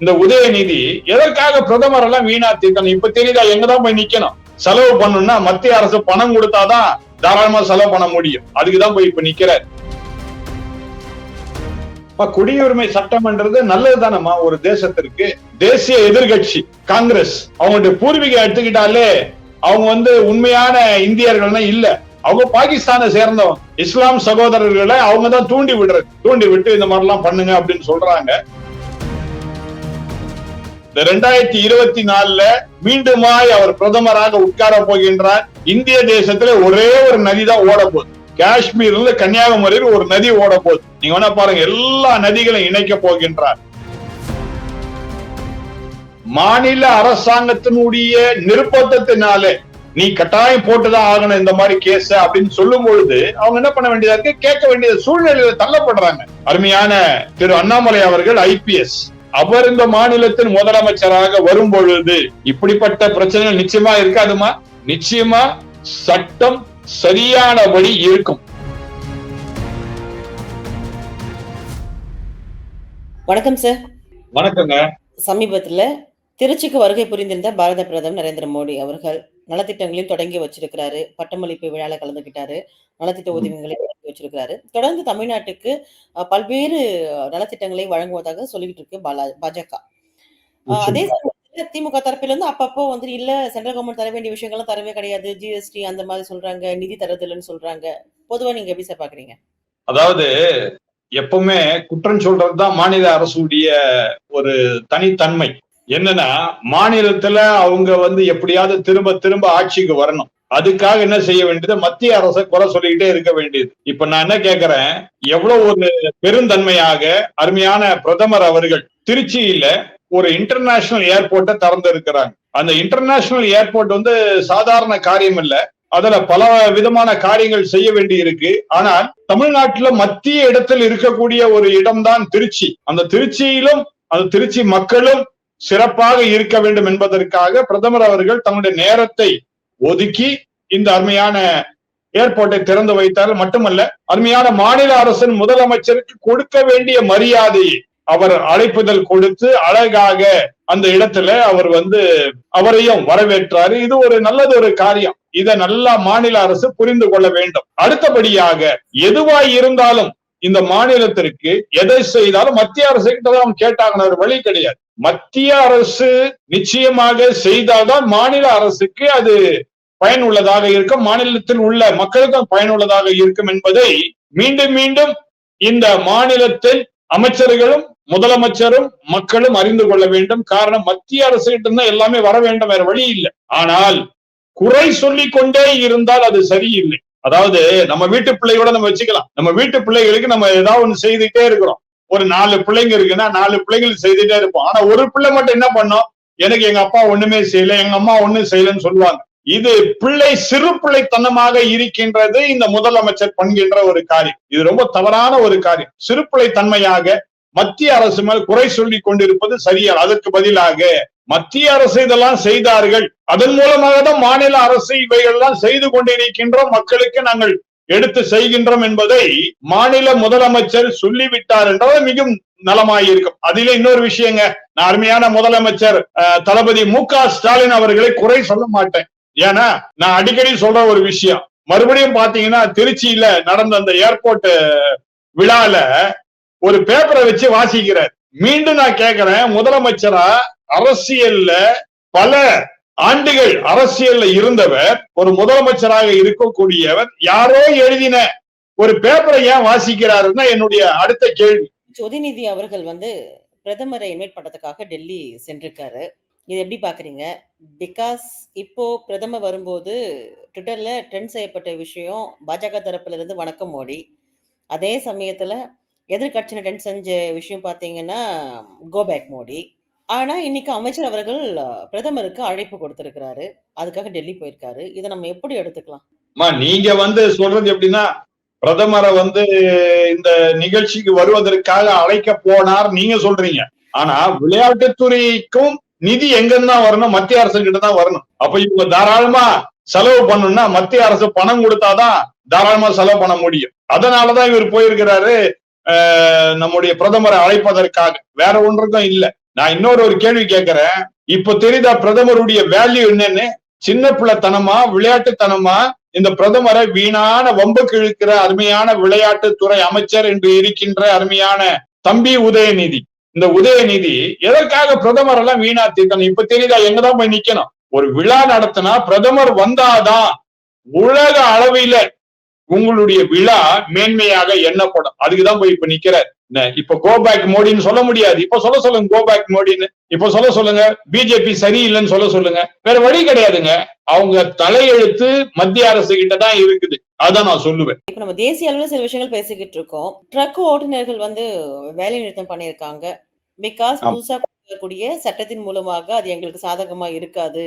இந்த உதயநிதி எதற்காக பிரதமர் எல்லாம் வீணா தீர்க்கணும் இப்ப தெரியுதா? எங்கதான் போய் நிக்கணும்? செலவு பண்ணணும்னா மத்திய அரசு பணம் கொடுத்தாதான் தாராளமா செலவு பண்ண முடியும். அதுக்குதான் போய் இப்ப நிக்கிறார். குடியுரிமை சட்டம்ன்றது நல்லது தானம்மா ஒரு தேசத்திற்கு தேசிய எதிர்கட்சி காங்கிரஸ் அவங்களுடைய பூர்வீகம் எடுத்துக்கிட்டாலே அவங்க வந்து உண்மையான இந்தியர்கள்னா இல்ல. அவங்க பாகிஸ்தானை சேர்ந்தவங்க இஸ்லாம் சகோதரர்களை அவங்க தான் தூண்டி விடுறது. தூண்டி விட்டு இந்த மாதிரி எல்லாம் பண்ணுங்க அப்படின்னு சொல்றாங்க. இந்த ரெண்டாயிரத்தி இருபத்தி நாலுல மீண்டுமாய் அவர் பிரதமராக உட்கார போகின்றார் இந்திய தேசத்துல ஒரே ஒரு நதி தான் ஓட போகுது காஷ்மீர்ல கன்னியாகுமரியில் ஒரு நதி ஓட போகுது நீங்க வேணா பாருங்க எல்லா நதிகளையும் இணைக்க போகின்றார். மாநில அரசாங்கத்தினுடைய நிர்பந்தத்தினாலே நீ கட்டாயம் போட்டுதான் ஆகணும் இந்த மாதிரி கேஸ் அப்படின்னு சொல்லும் பொழுது அவங்க என்ன பண்ண வேண்டியதா இருக்கு? கேட்க வேண்டிய சூழ்நிலையில தள்ளப்படுறாங்க. அருமையான திரு அண்ணாமலை அவர்கள் ஐபிஎஸ் அவர் இந்த மாநிலத்தின் முதலமைச்சராக வரும் பொழுது இப்படிப்பட்ட பிரச்சனைகள் நிச்சயமா இருக்காதுமா? நிச்சயமா சட்டம் சரியானபடி இருக்கும். வணக்கம் சார். வணக்கங்க. சமீபத்துல திருச்சிக்கு வருகை புரிந்திருந்த பாரத பிரதமர் நரேந்திர மோடி அவர்கள் நலத்திட்டங்களையும் தொடங்கி வச்சிருக்கிறாரு. பட்டமளிப்பு விழால கலந்துக்கிட்டாரு நலத்திட்ட உதவிகளை தொடங்கி வச்சிருக்கிறாரு. தொடர்ந்து தமிழ்நாட்டுக்கு பல்வேறு நலத்திட்டங்களை வழங்குவதாக சொல்லிட்டு இருக்கு பாலா- பாஜக. அதே சமயத்துல திமுக தரப்பில இருந்து அப்பப்போ வந்து இல்ல சென்ட்ரல் கவர்மெண்ட் தர வேண்டிய விஷயங்கள்லாம் தரவே கிடையாது. ஜிஎஸ்டி அந்த மாதிரி சொல்றாங்க. நிதி தரதில்லைன்னு சொல்றாங்க. பொதுவா நீங்க எப்படி சார் பாக்குறீங்க? அதாவது எப்பவுமே குற்றம் சொல்றதுதான் மாநில அரசுடைய ஒரு தனித்தன்மை. என்னன்னா மாநிலத்துல அவங்க வந்து எப்படியாவது திரும்ப திரும்ப ஆட்சிக்கு வரணும். அதுக்காக என்ன செய்ய வேண்டியது? மத்திய அரசை குறை சொல்லிக்கிட்டே இருக்க வேண்டியது. இப்ப நான் என்ன கேக்குறேன்? எவ்வளவு ஒரு பெருந்தன்மையாக அருமையான பிரதமர் அவர்கள் திருச்சியில ஒரு இன்டர்நேஷனல் ஏர்போர்ட்டை திறந்து இருக்கிறாங்க அந்த இன்டர்நேஷனல் ஏர்போர்ட் வந்து சாதாரண காரியம் இல்ல. அதுல பல விதமான காரியங்கள் செய்ய வேண்டி இருக்கு. ஆனால் தமிழ்நாட்டுல மத்திய இடத்தில் இருக்கக்கூடிய ஒரு இடம்தான் திருச்சி. அந்த திருச்சியிலும் அந்த திருச்சி மக்களும் சிறப்பாக இருக்க வேண்டும் என்பதற்காக பிரதமர் அவர்கள் தன்னுடைய நேரத்தை ஒதுக்கி இந்த அருமையான ஏர்போர்ட்டை திறந்து வைத்தார் மட்டுமல்ல அருமையான மாநில அரசின் முதலமைச்சருக்கு கொடுக்க வேண்டிய மரியாதையை அவர் அழைப்புதல் கொடுத்து அழகாக அந்த இடத்துல அவர் வந்து அவரையும் வரவேற்றாரு. இது ஒரு நல்லது ஒரு காரியம். இதை நல்லா மாநில அரசு புரிந்து கொள்ள வேண்டும். அடுத்தபடியாக எதுவாய் இருந்தாலும் இந்த மாநிலத்திற்கு எதை செய்தாலும் மத்திய அரசு கிட்ட தான் கேட்டாங்க ஒரு வழி கிடையாது. மத்திய அரசு நிச்சயமாக செய்தால்தான் மாநில அரசுக்கு அது பயனுள்ளதாக இருக்கும். மாநிலத்தில் உள்ள மக்களுக்கும் பயனுள்ளதாக இருக்கும் என்பதை மீண்டும் மீண்டும் இந்த மாநிலத்தில் அமைச்சர்களும் முதலமைச்சரும் மக்களும் அறிந்து கொள்ள வேண்டும். காரணம் மத்திய அரசு கிட்ட தான் எல்லாமே வர வேண்டும் வேற வழி இல்லை. ஆனால் குறை சொல்லி கொண்டே இருந்தால் அது சரியில்லை. அதாவது நம்ம வீட்டு பிள்ளையோட நம்ம வச்சுக்கலாம். நம்ம வீட்டு பிள்ளைகளுக்கு நம்ம ஏதாவது ஒண்ணு செய்துட்டே இருக்கிறோம். ஒரு நாலு பிள்ளைங்க இருக்குன்னா நாலு பிள்ளைகள் செய்துட்டே இருப்போம். ஆனா ஒரு பிள்ளை மட்டும் என்ன பண்ணும்? எனக்கு எங்க அப்பா ஒண்ணுமே செய்யல எங்க அம்மா ஒண்ணும் செய்யலன்னு சொல்லுவாங்க. இது பிள்ளை சிறு பிள்ளைத்தனமாக இருக்கின்றது இந்த முதலமைச்சர் பண்கின்ற ஒரு காரியம். இது ரொம்ப தவறான ஒரு காரியம். சிறு தன்மையாக மத்திய அரசு மேல் குறை சொல்லி கொண்டிருப்பது சரியா? அதற்கு பதிலாக மத்திய அரசு இதெல்லாம் செய்தார்கள். அதன் மூலமாக தான் மாநில அரசு இவைகள்லாம் செய்து கொண்டிருக்கின்றோம். மக்களுக்கு நாங்கள் எடுத்து செய்கின்றோம் என்பதை மாநில முதலமைச்சர் சொல்லிவிட்டார் என்றால் மிகவும் நலமாயிருக்கும். அதிலே இன்னொரு விஷயங்க நான் அருமையான முதலமைச்சர் அஹ், தளபதி மு க ஸ்டாலின் அவர்களை குறை சொல்ல மாட்டேன். ஏன்னா நான் அடிக்கடி சொல்ற ஒரு விஷயம் மறுபடியும் பாத்தீங்கன்னா திருச்சியில நடந்த அந்த ஏர்போர்ட் விழால ஒரு பேப்பரை வச்சு வாசிக்கிறார். மீண்டும் நான் கேக்குறேன் முதலமைச்சரா அரசியல்ல பல ஆண்டுகள் அரசியல்ல இருந்தவர் ஒரு முதலமைச்சராக இருக்கக்கூடியவர் யாரோ எழுதின ஒரு பேப்பரை ஏன் வாசிக்கிறாருன்னா என்னுடைய அடுத்த கேள்வி. ஜோதிநிதி அவர்கள் வந்து பிரதமரை இன்வைட் பண்றதுக்காக டெல்லி சென்றிருக்காரு. இது எப்படி பாக்குறீங்க பிகாஸ் இப்போ பிரதமர் வரும்போது ட்விட்டர்ல ட்ரெண்ட் செய்யப்பட்ட விஷயம் பாஜக தரப்புல இருந்து வணக்கம் மோடி. அதே சமயத்துல எதிர்கட்சியினர் ட்ரெண்ட் செஞ்ச விஷயம் பாத்தீங்கன்னா கோபேக் மோடி. ஆனா இன்னைக்கு அமைச்சர் அவர்கள் பிரதமருக்கு அழைப்பு கொடுத்திருக்கிறாரு. அதுக்காக டெல்லி போயிருக்காரு. இதை நம்ம எப்படி எடுத்துக்கலாம்? அம்மா நீங்க வந்து சொல்றது எப்படின்னா பிரதமரை வந்து இந்த நிகழ்ச்சிக்கு வருவதற்காக அழைக்க போனார் நீங்க சொல்றீங்க. ஆனா விளையாட்டுத்துறைக்கும் நிதி எங்கிருந்து தான் வரணும்? மத்திய அரசு தான் வரணும். அப்ப இவங்க தாராளமா செலவு பண்ணணும்னா மத்திய அரசு பணம் கொடுத்தாதான் தாராளமா செலவு பண்ண முடியும். அதனாலதான் இவர் போயிருக்கிறாரு நம்முடைய பிரதமரை அழைப்பதற்காக. வேற ஒன்றுக்கும் இல்ல. நான் இன்னொரு ஒரு கேள்வி கேட்கிறேன். இப்ப தெரியுதா பிரதமருடைய வேல்யூ என்னன்னு? சின்ன பிள்ளைத்தனமா விளையாட்டுத்தனமா இந்த பிரதமரை வீணான வம்புக்கு இழுக்கிற அருமையான விளையாட்டுத்துறை அமைச்சர் என்று இருக்கின்ற அருமையான தம்பி உதயநிதி. இந்த உதயநிதி எதற்காக பிரதமர் எல்லாம் வீணா தீர்க்கணும்? இப்ப தெரியுதா எங்கதான் போய் நிக்கணும்? ஒரு விழா நடத்தினா பிரதமர் வந்தாதான் உலக அளவில உங்களுடைய விழா மேன்மையாக எண்ணப்படும். அதுக்குதான் போய் இப்ப நிக்கிறார் இப்ப கோ பேக் மோடின்னு சொல்ல முடியாது. இப்ப சொல்ல சொல்லுங்க கோ பேக் மோடின்னு. இப்ப சொல்ல சொல்லுங்க பிஜேபி சரியில்லைன்னு சொல்ல சொல்லுங்க. வேற வழி கிடையாதுங்க. அவங்க தலையெழுத்து மத்திய அரசு கிட்ட தான் இருக்குது. அதான் நான் சொல்லுவேன். இப்ப நம்ம தேசிய அளவுல சில விஷயங்கள் பேசிக்கிட்டு இருக்கோம். ட்ரக் ஓட்டுநர்கள் வந்து வேலை நிறுத்தம் பண்ணியிருக்காங்க பிகாஸ். புதுசா வரக்கூடிய சட்டத்தின் மூலமாக அது எங்களுக்கு சாதகமா இருக்காது.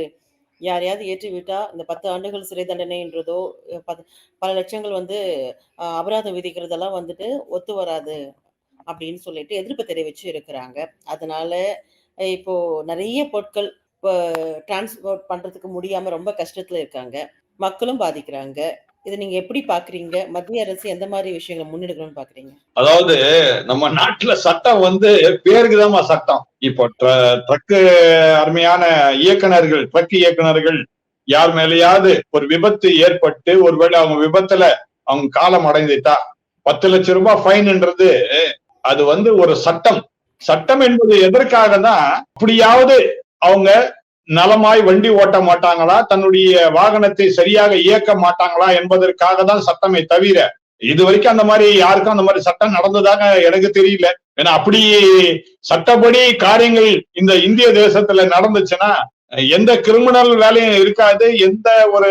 யாரையாவது ஏற்றிவிட்டால் இந்த பத்து ஆண்டுகள் சிறை தண்டனைன்றதோ அஹ் பல லட்சங்கள் வந்து அபராதம் விதிக்கிறதெல்லாம் வந்துட்டு ஒத்து வராது அப்படின்னு சொல்லிட்டு எதிர்ப்பு தெரிவிச்சு இருக்கிறாங்க. அதனால இப்போ நிறைய பொருட்கள் டிரான்ஸ்போர்ட் பண்றதுக்கு முடியாம ரொம்ப கஷ்டத்துல இருக்காங்க. மக்களும் பாதிக்கிறாங்க. இதை நீங்க எப்படி பாக்குறீங்க? மத்திய அரசு எந்த மாதிரி விஷயங்களை முன்னெடுக்கணும்னு பாக்குறீங்க? அதாவது நம்ம நாட்டுல சட்டம் வந்து பேருக்குதாம்மா சட்டம். இப்போ ட்ரக்கு அருமையான இயக்குனர்கள் ட்ரக் இயக்குனர்கள் யார் மேலேயாவது ஒரு விபத்து ஏற்பட்டு ஒருவேளை அவங்க விபத்துல அவங்க காலம் அடைந்துட்டா பத்து லட்சம் ரூபாய் ஃபைன்ன்றது அது வந்து ஒரு சட்டம். சட்டம் என்பது எதற்காக தான் அப்படியாவது அவங்க நலமாய் வண்டி ஓட்ட மாட்டாங்களா? தன்னுடைய வாகனத்தை சரியாக இயக்க மாட்டாங்களா? என்பதற்காக தான் சட்டமே தவிர இது வரைக்கும் அந்த மாதிரி யாருக்கும் அந்த மாதிரி சட்டம் நடந்ததாக எனக்கு தெரியல. ஏன்னா அப்படி சட்டப்படி காரியங்கள் இந்த இந்திய தேசத்துல நடந்துச்சுன்னா எந்த கிரிமினல் வேலையும் இருக்காது எந்த ஒரு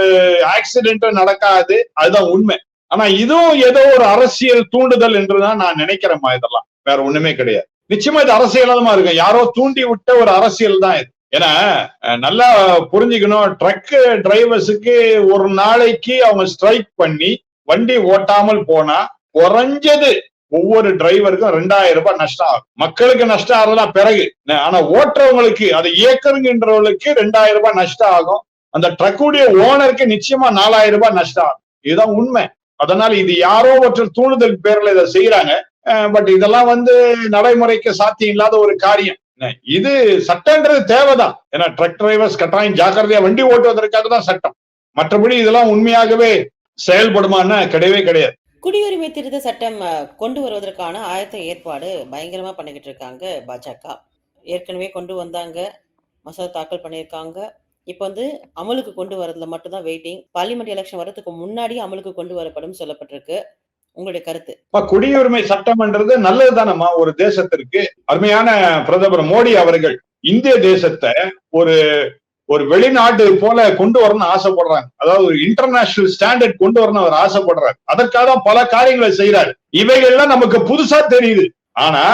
ஆக்சிடென்ட்டும் நடக்காது அதுதான் உண்மை. ஆனா இதுவும் ஏதோ ஒரு அரசியல் தூண்டுதல் என்றுதான் நான் நினைக்கிறேம்மா இதெல்லாம். வேற ஒண்ணுமே கிடையாது. நிச்சயமா இது அரசியலாதமா இருக்கும். யாரோ தூண்டி விட்ட ஒரு அரசியல் தான் இது. ஏன்னா நல்லா புரிஞ்சுக்கணும். ட்ரக் டிரைவர்ஸுக்கு ஒரு நாளைக்கு அவங்க ஸ்ட்ரைக் பண்ணி வண்டி ஓட்டாமல் போனா குறைஞ்சது ஒவ்வொரு டிரைவருக்கும் ரெண்டாயிரம் ரூபாய் நஷ்டம் ஆகும். மக்களுக்கு நஷ்டம் ஆகுறதுலாம் பிறகு. ஆனா ஓட்டுறவங்களுக்கு அதை இயக்குறவங்களுக்கு ரெண்டாயிரம் ரூபாய் நஷ்டம் ஆகும். அந்த ட்ரக்குடைய ஓனருக்கு நிச்சயமா நாலாயிரம் ரூபாய் நஷ்டம் ஆகும். இதுதான் உண்மை. அதனால இது யாரோ ஒருத்தர் தூண்டுதல் பேர்ல இதை செய்யறாங்க பட் இதெல்லாம் வந்து நடைமுறைக்கு சாத்தியம் இல்லாத ஒரு காரியம். இது சட்டன்றது தேவைதான். ஏன்னா ட்ரக் டிரைவர்ஸ் கட்டாயம் ஜாக்கிரதையா வண்டி ஓட்டுவதற்காக தான் சட்டம். மற்றபடி இதெல்லாம் உண்மையாகவே செயல்படுமான்னு கிடையவே கிடையாது. குடியுரிமை திருத்த சட்டம் கொண்டு வருவதற்கான ஆயத்த ஏற்பாடு பயங்கரமா பண்ணிக்கிட்டு இருக்காங்க பாஜக. ஏற்கனவே கொண்டு வந்தாங்க மசோதா தாக்கல் பண்ணியிருக்காங்க. இப்போ வந்து அமலுக்கு கொண்டு வரதுல மட்டும்தான் வெயிட்டிங் பார்லிமெண்ட் எலெக்ஷன் வரதுக்கு முன்னாடி அமலுக்கு கொண்டு வரப்படும் சொல்லப்பட்டிருக்கு. உங்களுடைய கருத்து. அப்ப குடியுரிமை சட்டம்ன்றது நல்லதுதானம்மா? ஒரு தேசத்திற்கு அருமையான பிரதமர் மோடி அவர்கள் இந்திய தேசத்தை ஒரு ஒரு வெளிநாடு போல கொண்டு வரணும்னு ஆசைப்படுறாங்க. அதாவது ஒரு இன்டர்நேஷனல் ஸ்டாண்டர்ட் கொண்டு வரணும் அவர் ஆசைப்படுறாரு. அதற்காக பல காரியங்களை செய்யறாரு இவைகள்லாம் நமக்கு புதுசா தெரியுது. ஆனா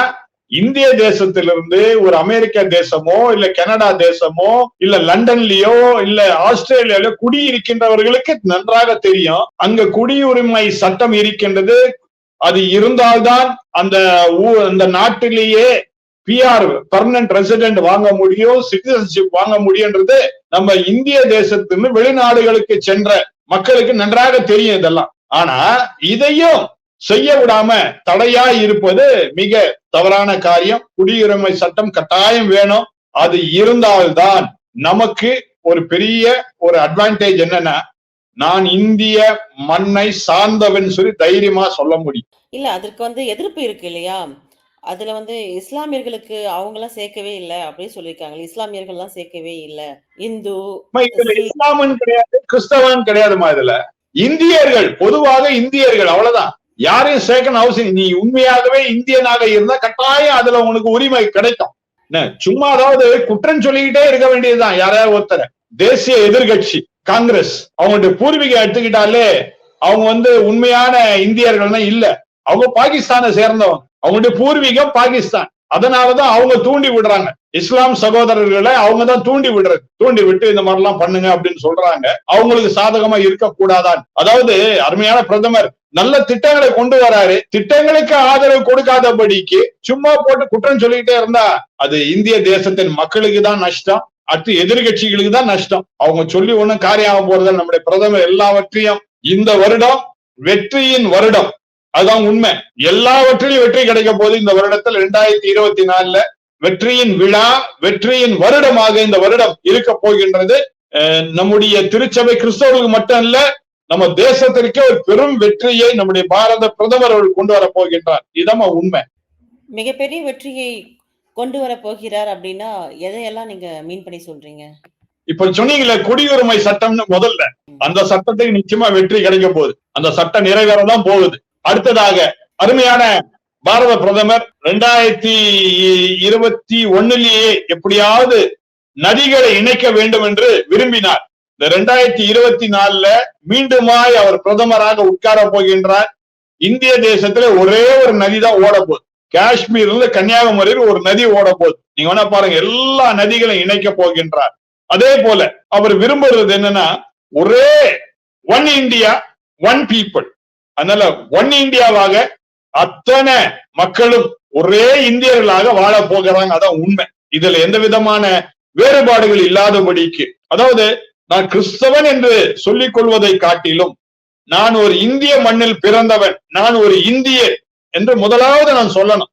இந்திய தேசத்திலிருந்து ஒரு அமெரிக்க தேசமோ இல்ல கனடா தேசமோ இல்ல லண்டன்லயோ இல்ல ஆஸ்திரேலியாலயோ குடியிருக்கின்றவர்களுக்கு நன்றாக தெரியும். அங்க குடியுரிமை சட்டம் இருக்கின்றது. அது இருந்தால்தான் அந்த ஊ- அந்த நாட்டிலேயே பிஆர் பர்மனன்ட் ரெசிடென்ட் வாங்க முடியும் சிட்டிசன்ஷிப் வாங்க முடியும்ன்றது நம்ம இந்திய தேசத்துன்னு வெளிநாடுகளுக்கு சென்ற மக்களுக்கு நன்றாக தெரியும் இதெல்லாம். ஆனா இதையும் செய்ய விடாம தடையா இருப்பது மிக தவறான காரியம். குடியுரிமை சட்டம் கட்டாயம் வேணும். அது இருந்தால்தான் நமக்கு ஒரு பெரிய ஒரு அட்வான்டேஜ் என்னன்னா நான் இந்திய மண்ணை சார்ந்தவன் சொல்லி தைரியமா சொல்ல முடியும். இல்ல அதற்கு வந்து எதிர்ப்பு இருக்கு இல்லையா? அதுல வந்து இஸ்லாமியர்களுக்கு அவங்கெல்லாம் சேர்க்கவே இல்லை அப்படின்னு சொல்லியிருக்காங்க. இஸ்லாமியர்கள்லாம் சேர்க்கவே இல்லை. இந்து இஸ்லாமன் கிடையாது கிறிஸ்தவன் கிடையாதுமா இதுல. இந்தியர்கள் பொதுவாக இந்தியர்கள் அவ்வளவுதான். யாரையும் சேர்க்கணும் அவசியம் நீ உண்மையாகவே இந்தியனாக இருந்தா கட்டாயம் அதுல உனக்கு உரிமை கிடைக்கும். என்ன, சும்மா அதாவது குற்றம் சொல்லிக்கிட்டே இருக்க வேண்டியதுதான். யாராவது ஒருத்தர். தேசிய எதிர்கட்சி காங்கிரஸ் அவங்களுடைய பூர்வீகம் எடுத்துக்கிட்டாலே அவங்க வந்து உண்மையான இந்தியர்கள்னா இல்ல. அவங்க பாகிஸ்தானை சேர்ந்தவங்க. அவங்களுடைய பூர்வீகம் பாகிஸ்தான். அதனாலதான் அவங்க தூண்டி விடுறாங்க. இஸ்லாம் சகோதரர்களை அவங்க தான் தூண்டி விடுறது தூண்டி விட்டு இந்த மாதிரி எல்லாம் பண்ணுங்க அப்படின்னு சொல்றாங்க. அவங்களுக்கு சாதகமா இருக்கக்கூடாதான். அதாவது அருமையான பிரதமர் நல்ல திட்டங்களை கொண்டு வராரு. திட்டங்களுக்கு ஆதரவு கொடுக்காதபடிக்கு சும்மா போட்டு குற்றம் சொல்லிக்கிட்டே இருந்தா அது இந்திய தேசத்தின் மக்களுக்கு தான் நஷ்டம். அடுத்து எதிர்கட்சிகளுக்கு தான் நஷ்டம். அவங்க சொல்லி ஒண்ணும் காரியம் ஆக போறது நம்முடைய பிரதமர் எல்லாவற்றையும் இந்த வருடம் வெற்றியின் வருடம் அதுதான் உண்மை. எல்லாவற்றிலும் வெற்றி கிடைக்க போது இந்த வருடத்தில் ரெண்டாயிரத்தி இருபத்தி நாலுல வெற்றியின் விழா வெற்றியின் வருடமாக இந்த வருடம் இருக்க போகின்றது. நம்முடைய திருச்சபை கிறிஸ்தவர்களுக்கு மட்டும் இல்ல நம்ம தேசத்திற்கே ஒரு பெரும் வெற்றியை நம்முடைய பாரத பிரதமர் அவர்கள் கொண்டு வர போகின்றார். இதான் உண்மை. மிகப்பெரிய வெற்றியை கொண்டு வர போகிறார் அப்படின்னா எதையெல்லாம் நீங்க மீன் பண்ணி சொல்றீங்க? இப்ப சொன்னீங்களே குடியுரிமை சட்டம்னு முதல்ல. அந்த சட்டத்துக்கு நிச்சயமா வெற்றி கிடைக்க போகுது. அந்த சட்டம் நிறைவேறதான் போகுது. அடுத்ததாக அருமையான பாரத பிரதமர் ரெண்டாயிரத்தி இருபத்தி ஒண்ணுலயே எப்படியாவது நதிகளை இணைக்க வேண்டும் என்று விரும்பினார். இந்த ரெண்டாயிரத்தி இருபத்தி நாலுல மீண்டுமாய் அவர் பிரதமராக உட்கார போகின்றார். இந்திய தேசத்துல ஒரே ஒரு நதி தான் ஓட போகுது காஷ்மீர்ல இருந்து கன்னியாகுமரியில் ஒரு நதி ஓட போகுது நீங்க வேணா பாருங்க எல்லா நதிகளையும் இணைக்க போகின்றார். அதே போல அவர் விரும்புறது என்னன்னா ஒரே ஒன் இந்தியா ஒன் பீப்புள் அதனால ஒன் இந்தியாவாக அத்தனை மக்களும் ஒரே இந்தியர்களாக வாழ போகிறாங்க. அதான் உண்மை. இதுல எந்த விதமான வேறுபாடுகள் இல்லாதபடிக்கு. அதாவது நான் கிறிஸ்தவன் என்று சொல்லிக் கொள்வதை காட்டிலும் நான் ஒரு இந்திய மண்ணில் பிறந்தவன் நான் ஒரு இந்தியர் என்று முதலாவது நான் சொல்லணும்.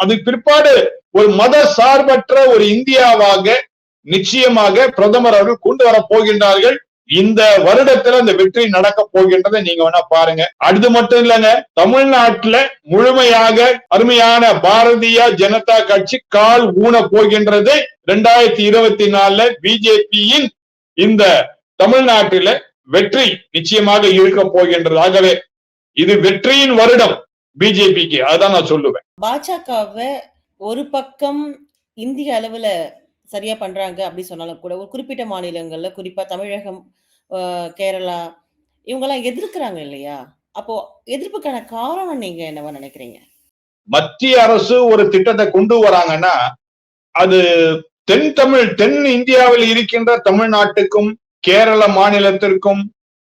அதுக்கு பிற்பாடு ஒரு மத சார்பற்ற ஒரு இந்தியாவாக நிச்சயமாக பிரதமர் அவர்கள் கொண்டு வர போகின்றார்கள். இந்த வருடத்துல அந்த வெற்றி நடக்க போகின்றதை நீங்க வேணா பாருங்க. அது மட்டும் இல்லைங்க தமிழ்நாட்டுல முழுமையாக அருமையான பாரதிய ஜனதா கட்சி கால் ஊன போகின்றது. ரெண்டாயிரத்தி இருபத்தி நாலுல பிஜேபியின் இந்த தமிழ்நாட்டில வெற்றி நிச்சயமாக இருக்க போகின்றது ஆகவே இது வெற்றியின் வருடம் பிஜேபிக்கு அதான் நான் சொல்லுவேன். பாஜகவை ஒரு பக்கம் இந்திய அளவுல சரியா பண்றாங்க அப்படி சொன்னாலும் கூட ஒரு குறிப்பிட்ட மாநிலங்கள்ல குறிப்பா தமிழகம் ஆஹ் கேரளா இவங்கெல்லாம் எதிர்க்கிறாங்க இல்லையா? அப்போ எதிர்ப்புக்கான காரணம் நீங்க என்னவா நினைக்கிறீங்க? மத்திய அரசு ஒரு திட்டத்தை கொண்டு வராங்கன்னா அது தென் தமிழ் தென் இந்தியாவில் இருக்கின்ற தமிழ்நாட்டுக்கும் கேரள மாநிலத்திற்கும்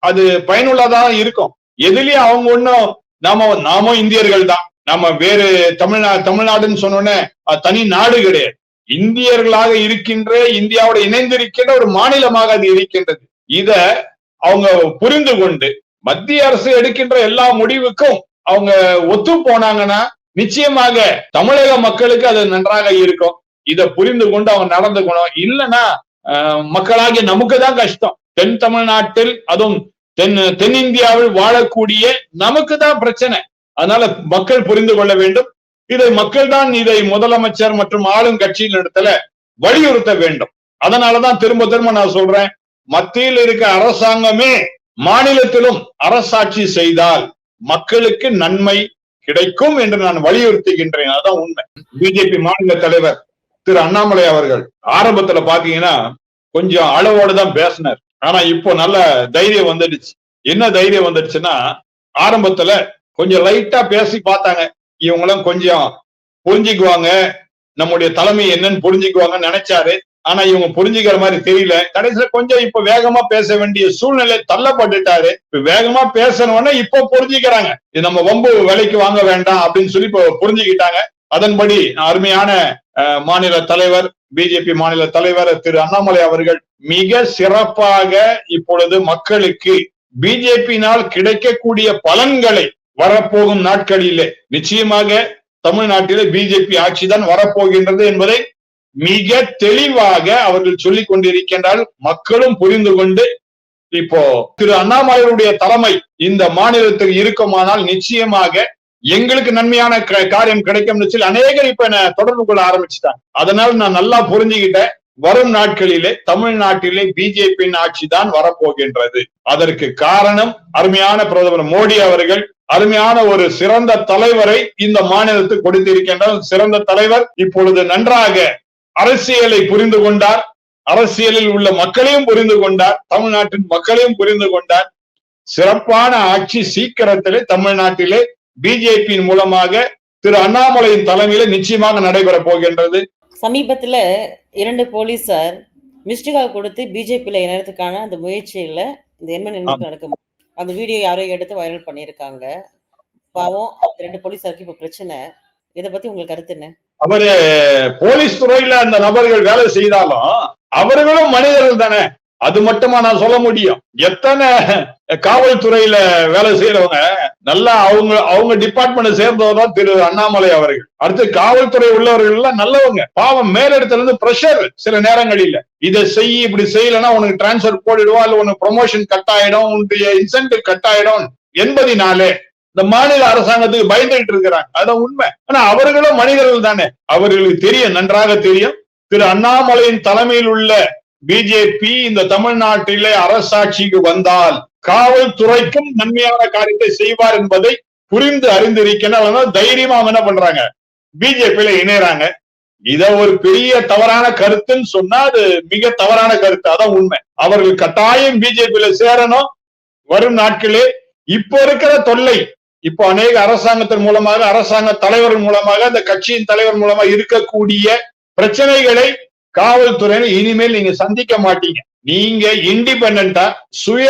அது பயனுள்ளதா இருக்கும். எதுலயும் அவங்க ஒன்னும் நாம நாமும் இந்தியர்கள் தான் நாம வேறு தமிழ்நா தமிழ்நாடுன்னு சொன்னோன்னே அது தனி நாடு கிடையாது. இந்தியர்களாக இருக்கின்ற இந்தியாவோட இணைந்திருக்கின்ற ஒரு மாநிலமாக அது இருக்கின்றது. இத அவங்க புரிந்து கொண்டு மத்திய அரசு எடுக்கின்ற எல்லா முடிவுக்கும் அவங்க ஒத்து போனாங்கன்னா நிச்சயமாக தமிழக மக்களுக்கு அது நன்றாக இருக்கும். இத புரிந்து கொண்டு அவங்க நடந்துக்கணும். இல்லைன்னா மக்களாகிய நமக்கு தான் கஷ்டம். தென் தமிழ்நாட்டில் அதுவும் தென் தென்னிந்தியாவில் வாழக்கூடிய நமக்கு தான் பிரச்சனை. அதனால மக்கள் புரிந்து கொள்ள வேண்டும். இதை மக்கள் தான் இதை முதலமைச்சர் மற்றும் ஆளும் கட்சியின் இடத்துல வலியுறுத்த வேண்டும். அதனாலதான் திரும்ப திரும்ப நான் சொல்றேன் மத்தியில் இருக்க அரசாங்கமே மாநிலத்திலும் அரசாட்சி செய்தால் மக்களுக்கு நன்மை கிடைக்கும் என்று நான் வலியுறுத்துகின்றேன். அதான் உண்மை. பிஜேபி மாநில தலைவர் திரு அண்ணாமலை அவர்கள் ஆரம்பத்துல பாத்தீங்கன்னா கொஞ்சம் அளவோடு தான் பேசினார். ஆனா இப்போ நல்ல தைரியம் வந்துடுச்சு. என்ன தைரியம் வந்துடுச்சுன்னா ஆரம்பத்துல கொஞ்சம் லைட்டா பேசி பார்த்தாங்க. இவங்களும் கொஞ்சம் புரிஞ்சுக்குவாங்க. நம்முடைய தலைமை என்னன்னு புரிஞ்சுக்குவாங்கன்னு நினைச்சாரு. ஆனா இவங்க புரிஞ்சுக்கிற மாதிரி தெரியல. கடைசியில கொஞ்சம் இப்ப வேகமா பேச வேண்டிய சூழ்நிலை தள்ளப்பட்டுட்டாரு. இப்ப வேகமா பேசணும்னா இப்ப புரிஞ்சுக்கிறாங்க. இது நம்ம வம்பு விலைக்கு வாங்க வேண்டாம் அப்படின்னு சொல்லி இப்போ புரிஞ்சுக்கிட்டாங்க. அதன்படி அருமையான மாநில தலைவர் பிஜேபி மாநில தலைவர் திரு அண்ணாமலை அவர்கள் மிக சிறப்பாக இப்பொழுது மக்களுக்கு பிஜேபியினால் கிடைக்கக்கூடிய பலன்களை வரப்போகும் நாட்களிலே நிச்சயமாக தமிழ்நாட்டிலே பிஜேபி ஆட்சி தான் வரப்போகின்றது என்பதை மிக தெளிவாக அவர்கள் சொல்லிக் கொண்டிருக்கின்றால் மக்களும் புரிந்து கொண்டு இப்போ திரு அண்ணாமலையுடைய தலைமை இந்த மாநிலத்தில் இருக்குமானால் நிச்சயமாக எங்களுக்கு நன்மையான க- காரியம் கிடைக்கும்னு சொல்லி அநேகர் இப்ப என்ன தொடர்பு கொள்ள ஆரம்பிச்சுட்டாங்க. அதனால நான் நல்லா புரிஞ்சுக்கிட்டேன் வரும் நாட்களிலே தமிழ்நாட்டிலே பிஜேபியின் ஆட்சி தான் வரப்போகின்றது. அதற்கு காரணம் அருமையான பிரதமர் மோடி அவர்கள். அருமையான ஒரு சிறந்த தலைவரை இந்த மாநிலத்துக்கு கொடுத்திருக்கின்றார் சிறந்த தலைவர் இப்பொழுது நன்றாக அரசியலை புரிந்து கொண்டார். அரசியலில் உள்ள மக்களையும் புரிந்து கொண்டார். தமிழ்நாட்டின் மக்களையும் புரிந்து கொண்டார். சிறப்பான ஆட்சி சீக்கிரத்திலே தமிழ்நாட்டிலே பிஜேபியின் மூலமாக திரு அண்ணாமலையின் தலைமையில நிச்சயமாக நடைபெற போகின்றது. சமீபத்துல இரண்டு போலீசார் மிஸ்டு கால் கொடுத்து பிஜேபியில இணையத்துக்கான அந்த முயற்சியில இந்த எண்மணி நிமிடம் நடக்கும்? அந்த வீடியோ யாரோ எடுத்து வைரல் பண்ணியிருக்காங்க. பாவம் அந்த ரெண்டு போலீஸாருக்கு இப்ப பிரச்சனை. இதை பத்தி உங்களுக்கு கருத்து என்ன? அவரு போலீஸ் துறையில அந்த நபர்கள் வேலை செய்தாலும் அவர்களும் மனிதர்கள் தானே. அது மட்டுமா நான் சொல்ல முடியும்? எத்தனை காவல்துறையில வேலை செய்யறவங்க நல்லா அவங்க அவங்க டிபார்ட்மெண்ட் சேர்ந்தவர்தான் திரு அண்ணாமலை அவர்கள். அடுத்து காவல்துறை உள்ளவர்கள் எல்லாம் நல்லவங்க. பாவம் மேலிடத்துல இருந்து பிரஷர் சில நேரங்களில். இதை செய் இப்படி செய்யலன்னா உனக்கு டிரான்ஸ்பர் போட்டுடுவா இல்ல உனக்கு ப்ரொமோஷன் கட் ஆயிடும் உன்னுடைய இன்சென்டிவ் கட் ஆயிடும் என்பதினாலே இந்த மாநில அரசாங்கத்துக்கு பயந்துகிட்டு இருக்கிறாங்க. அதான் உண்மை. ஆனா அவர்களும் மனிதர்கள் தானே. அவர்களுக்கு தெரியும் நன்றாக தெரியும். திரு அண்ணாமலையின் தலைமையில் உள்ள பிஜேபி இந்த தமிழ்நாட்டிலே அரசாட்சிக்கு வந்தால் காவல்துறைக்கும் நன்மையான காரியத்தை செய்வார் என்பதை புரிந்து அறிந்திருக்கணும். தைரியமா அவங்க என்ன பண்றாங்க? பிஜேபியில இணையறாங்க. இத ஒரு பெரிய தவறான கருத்துன்னு சொன்னா அது மிக தவறான கருத்து. அதான் உண்மை. அவர்கள் கட்டாயம் பிஜேபியில சேரணும். வரும் நாட்களே இப்போ இருக்கிற தொல்லை. இப்போ அநேக அரசாங்கத்தின் மூலமாக அரசாங்க தலைவர் மூலமாக அந்த கட்சியின் தலைவர் மூலமாக இருக்கக்கூடிய பிரச்சனைகளை காவல்துறையில இனிமேல் நீங்க சந்திக்க மாட்டீங்க. நீங்க இண்டிபெண்டா சுய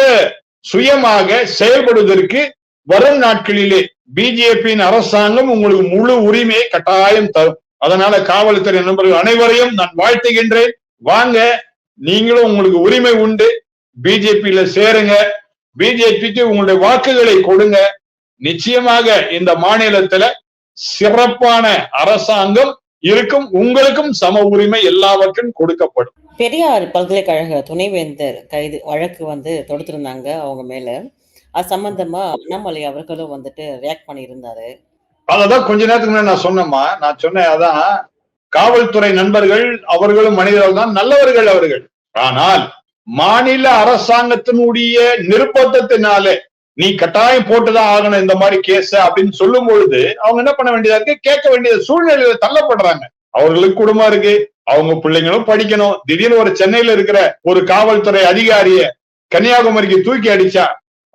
சுயமாக செயல்படுவதற்கு வரும் நாட்களிலே பிஜேபியின் அரசாங்கம் உங்களுக்கு முழு உரிமையை கட்டாயம் தரும். அதனால காவல்துறை நண்பர்கள் அனைவரையும் நான் வாழ்த்துகின்றேன். வாங்க நீங்களும் உங்களுக்கு உரிமை உண்டு. பிஜேபியில சேருங்க. பிஜேபிக்கு உங்களுடைய வாக்குகளை கொடுங்க. நிச்சயமாக இந்த மாநிலத்துல சிறப்பான அரசாங்கம் இருக்கும் உங்களுக்கும் சம உரிமை எல்லாவற்றும் கொடுக்கப்படும். பெரியார் பல்கலைக்கழக துணைவேந்தர் கைது வழக்கு வந்து தொடுத்திருந்தாங்க அவங்க மேல. அது சம்பந்தமா அண்ணாமலை அவர்களும் வந்துட்டு ரியாக்ட் பண்ணியிருந்தாரு. அததான் கொஞ்ச நேரத்துக்கு முன்னாடி நான் சொன்னேம்மா. நான் சொன்னேன் அதான் காவல்துறை நண்பர்கள் அவர்களும் மனிதர்கள் தான் நல்லவர்கள் அவர்கள். ஆனால் மாநில அரசாங்கத்தினுடைய நிர்பந்தத்தினாலே நீ கட்டாயம் போட்டுதான் ஆகணும் இந்த மாதிரி கேஸ் அப்படின்னு சொல்லும் பொழுது அவங்க என்ன பண்ண வேண்டியதா இருக்கு? கேட்க வேண்டிய சூழ்நிலையில தள்ளப்படுறாங்க. அவர்களுக்கு குடும்பம் இருக்கு. அவங்க பிள்ளைங்களும் படிக்கணும். திடீர்னு ஒரு சென்னையில இருக்கிற ஒரு காவல்துறை அதிகாரிய கன்னியாகுமரிக்கு தூக்கி அடிச்சா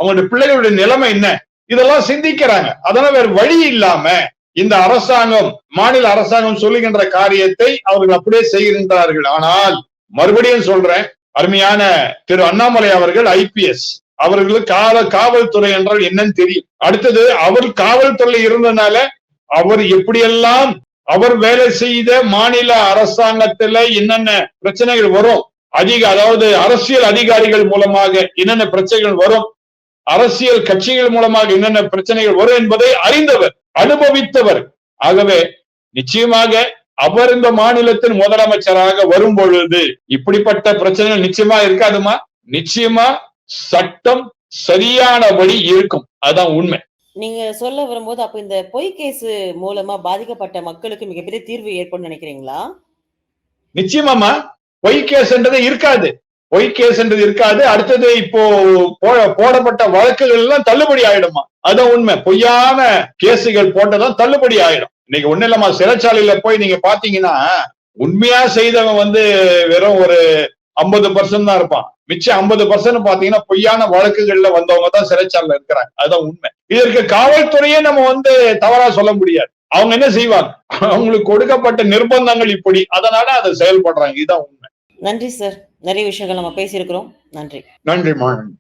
அவங்களுடைய பிள்ளைகளுடைய நிலைமை என்ன? இதெல்லாம் சிந்திக்கிறாங்க. அதனால வேற வழி இல்லாம இந்த அரசாங்கம் மாநில அரசாங்கம் சொல்லுகின்ற காரியத்தை அவர்கள் அப்படியே செய்கின்றார்கள். ஆனால் மறுபடியும் சொல்றேன் அருமையான திரு அண்ணாமலை அவர்கள் ஐபிஎஸ் அவர்களுக்கு கால காவல்துறை என்றால் என்னன்னு தெரியும். அடுத்தது அவர் காவல்துறை இருந்தனால அவர் எப்படியெல்லாம் அவர் வேலை செய்த மாநில அரசாங்கத்துல என்னென்ன பிரச்சனைகள் வரும் அதிக அதாவது அரசியல் அதிகாரிகள் மூலமாக என்னென்ன பிரச்சனைகள் வரும் அரசியல் கட்சிகள் மூலமாக என்னென்ன பிரச்சனைகள் வரும் என்பதை அறிந்தவர் அனுபவித்தவர். ஆகவே நிச்சயமாக அவர் இந்த மாநிலத்தின் முதலமைச்சராக வரும் பொழுது இப்படிப்பட்ட பிரச்சனைகள் நிச்சயமா இருக்காதுமா? நிச்சயமா சட்டம் சரியானபடி இருக்கும். அதான் உண்மை. நீங்க சொல்ல வரும்போது அப்ப இந்த பொய் கேஸ் மூலமா பாதிக்கப்பட்ட மக்களுக்கு மிகப்பெரிய தீர்வு ஏற்படும் நினைக்கிறீங்களா? நிச்சயமாமா பொய் கேஸ்ன்றது இருக்காது. பொய் கேஸ்ன்றது இருக்காது. அடுத்தது இப்போ போ- போடப்பட்ட வழக்குகள் எல்லாம் தள்ளுபடி ஆயிடுமா அதான் உண்மை. பொய்யான கேசுகள் போட்டதான் தள்ளுபடி ஆயிடும். இன்னைக்கு ஒண்ணு இல்லம்மா. சிறைச்சாலையில போய் நீங்க பாத்தீங்கன்னா உண்மையா செய்தவன் வந்து வெறும் ஒரு ஐம்பது பர்சன்ட் தான் இருப்பான். மிச்சம் ஐம்பது பர்சன்ட் பாத்தீங்கன்னா பொய்யான வழக்குகள்ல வந்தவங்க தான் சிறைச்சாலையில இருக்கிறாங்க. அதுதான் உண்மை. இதற்கு காவல்துறையே நம்ம வந்து தவறா சொல்ல முடியாது. அவங்க என்ன செய்வாங்க? அவங்களுக்கு கொடுக்கப்பட்ட நிர்பந்தங்கள் இப்படி. அதனால அதை செயல்படுறாங்க. இதுதான் உண்மை. நன்றி சார் நிறைய விஷயங்கள் நம்ம பேசியிருக்கிறோம். நன்றி. நன்றி மாணவன்